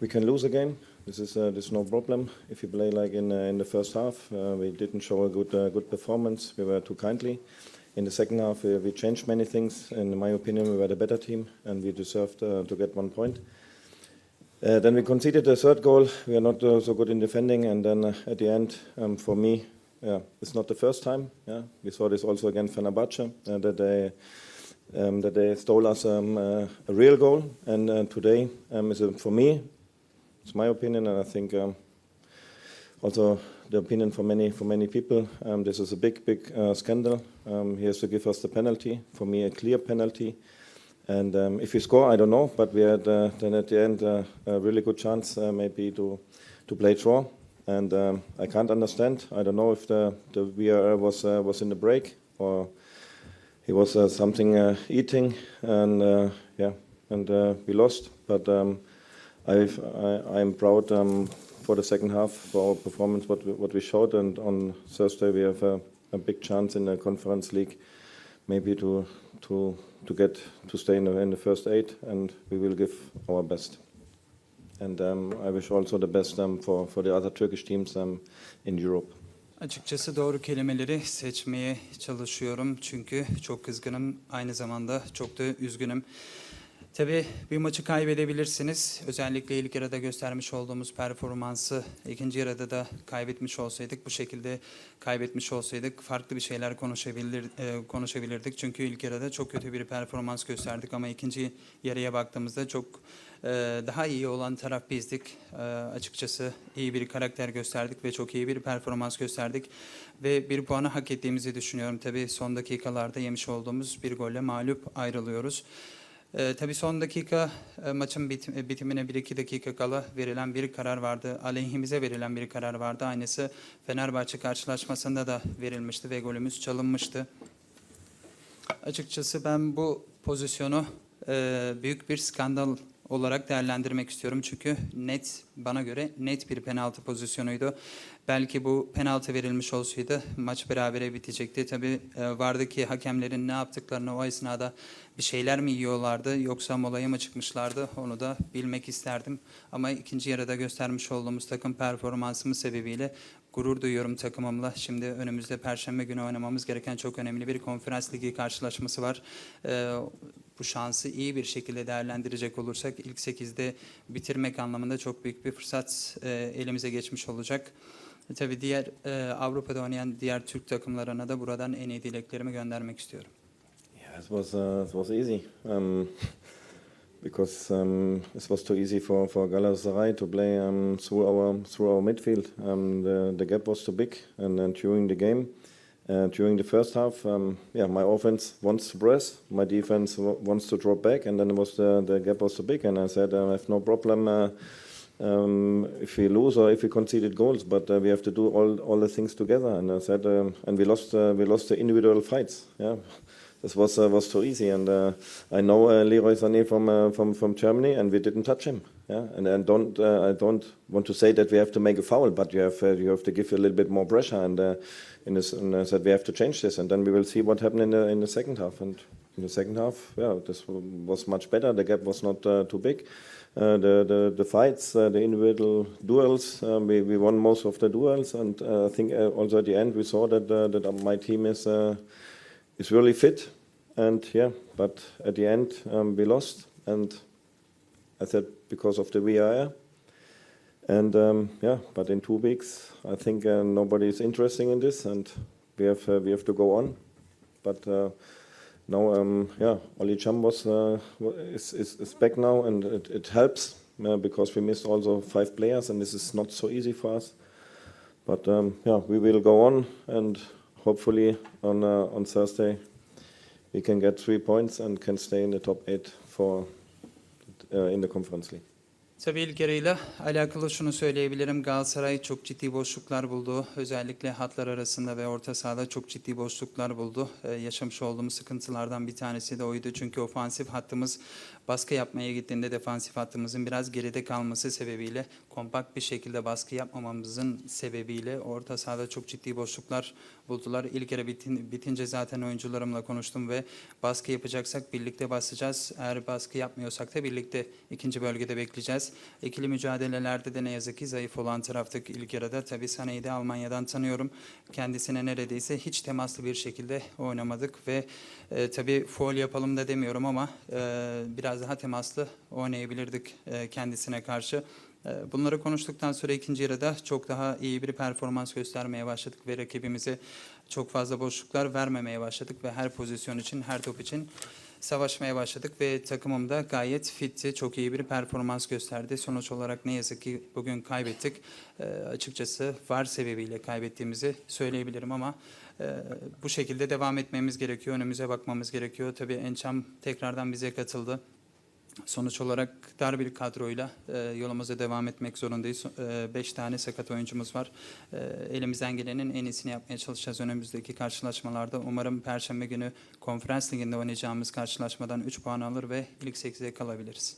we can lose a game. This is uh, this is no problem. If you play like in uh, in the first half, uh, we didn't show a good uh, good performance. We were too kindly. In the second half, we, changed many things. In my opinion, we were the better team, and we deserved to get one point. Uh, then we conceded the third goal. We are not uh, so good in defending, and then uh, at the end, um, for me, yeah, it's not the first time. Yeah, we saw this also against Fenerbahce that they um, that they stole us um, a real goal, and today um, is a, for me, it's my opinion, and I think um, also the opinion for many for many people. Um, this is a big big uh, scandal. Um, he has to give us the penalty. For me, a clear penalty. And um, if we score, I don't know, but we had uh, then at the end uh, a really good chance uh, maybe to to play draw. And um, I can't understand. I don't know if the the VAR was uh, was in the break or he was uh, something eating, and yeah, and we lost. But um, I've, I, I'm proud um, for the second half for our performance, what we, what we showed, and on Thursday we have a, a big chance in the Conference League, maybe to to to get to stay in the, in the first eight, and we will give our best. And um, I wish also the best um, for for the other Turkish teams um, in Europe. Açıkçası doğru kelimeleri seçmeye çalışıyorum çünkü çok kızgınım aynı zamanda çok da üzgünüm. Tabii bir maçı kaybedebilirsiniz. Özellikle ilk yarıda göstermiş olduğumuz performansı ikinci yarıda da kaybetmiş olsaydık, bu şekilde kaybetmiş olsaydık farklı bir şeyler konuşabilir e, konuşabilirdik. Çünkü ilk yarıda çok kötü bir performans gösterdik ama ikinci yarıya baktığımızda çok e, daha iyi olan taraf bizdik. E, açıkçası iyi bir karakter gösterdik ve çok iyi bir performans gösterdik ve bir puanı hak ettiğimizi düşünüyorum. Tabii son dakikalarda yemiş olduğumuz bir golle mağlup ayrılıyoruz. Ee, tabii son dakika e, maçın bit- bitimine 1-2 dakika kala verilen bir karar vardı. Aleyhimize verilen bir karar vardı. Aynısı Fenerbahçe karşılaşmasında da verilmişti ve golümüz çalınmıştı. Açıkçası ben bu pozisyonu e, büyük bir skandal olarak değerlendirmek istiyorum. Çünkü net bana göre net bir penaltı pozisyonuydu. Belki bu penaltı verilmiş olsaydı maç berabere bitecekti. Tabii e, vardaki hakemlerin ne yaptıklarını o esnada bir şeyler mi yiyorlardı yoksa molaya mı çıkmışlardı onu da bilmek isterdim. Ama ikinci yarıda göstermiş olduğumuz takım performansımız sebebiyle gurur duyuyorum takımımla. Şimdi önümüzde Perşembe günü oynamamız gereken çok önemli bir konferans ligi karşılaşması var. Ee, bu şansı iyi bir şekilde değerlendirecek olursak ilk 8'de bitirmek anlamında çok büyük bir fırsat e, elimize geçmiş olacak. E, tabii diğer e, Avrupa'da oynayan diğer Türk takımlarına da buradan en iyi dileklerimi göndermek istiyorum. Yeah, it was uh, it was easy um, because um, it was too easy for, for Galatasaray to play um, through our through our midfield. Um, the the gap was too big, and then during the game, during the first half, um, yeah, my offense wants to press, my defense wants to drop back, and then was the the gap was too big, and I said I have no problem. Uh, um, if we lose or if we conceded goals, but uh, we have to do all all the things together. And I said, um, and we lost uh, we lost the individual fights. Yeah, this was uh, was too easy. And uh, I know uh, Leroy Sané from uh, from from Germany, and we didn't touch him. Yeah, and and don't uh, I don't want to say that we have to make a foul, but you have uh, you have to give a little bit more pressure. And uh, in this, and I said we have to change this, and then we will see what happened in the in the second half. And in the second half, yeah, this was much better. The gap was not too big. The, the the fights, the individual duels, we, we won most of the duels, and I think also at the end we saw that that my team is is really fit, and yeah, but at the end um, we lost, and I said because of the VAR, and um, yeah, but in two weeks I think uh, nobody is interested in this, and we have uh, we have to go on, but. Uh, now, um, yeah, was uh, is, back now, and it, helps because we missed also five players, and this is not so easy for us. But yeah, we will go on, and hopefully on uh, on Thursday we can get three points and can stay in the top eight for uh, in the Conference League. Tabii ilk yarıyla alakalı şunu söyleyebilirim. Galatasaray çok ciddi boşluklar buldu. Özellikle hatlar arasında ve orta sahada çok ciddi boşluklar buldu. Ee, yaşamış olduğumuz sıkıntılardan bir tanesi de oydu. Çünkü ofansif hattımız baskı yapmaya gittiğinde defansif hattımızın biraz geride kalması sebebiyle kompakt bir şekilde baskı yapmamamızın sebebiyle orta sahada çok ciddi boşluklar buldular. İlk yarı bitin, bitince zaten oyuncularımla konuştum ve baskı yapacaksak birlikte basacağız. Eğer baskı yapmıyorsak da birlikte ikinci bölgede bekleyeceğiz. İkili mücadelelerde de ne yazık ki zayıf olan taraftık ilk yarıda. Tabii Sané'yi de Almanya'dan tanıyorum. Kendisine neredeyse hiç temaslı bir şekilde oynamadık ve e, tabii foul yapalım da demiyorum ama e, biraz daha temaslı oynayabilirdik e, kendisine karşı. E, Bunları konuştuktan sonra ikinci yarıda çok daha iyi bir performans göstermeye başladık ve rakibimize çok fazla boşluklar vermemeye başladık ve her pozisyon için, her top için savaşmaya başladık ve takımım da gayet fitti, çok iyi bir performans gösterdi. Sonuç olarak ne yazık ki bugün kaybettik. E, açıkçası var sebebiyle kaybettiğimizi söyleyebilirim ama e, bu şekilde devam etmemiz gerekiyor, önümüze bakmamız gerekiyor. Tabii Ençam tekrardan bize katıldı. Sonuç olarak dar bir kadroyla e, yolumuza devam etmek zorundayız. E, beş tane sakat oyuncumuz var. E, elimizden gelenin en iyisini yapmaya çalışacağız önümüzdeki karşılaşmalarda. Umarım Perşembe günü konferans liginde oynayacağımız karşılaşmadan 3 puan alır ve ilk 8'e kalabiliriz.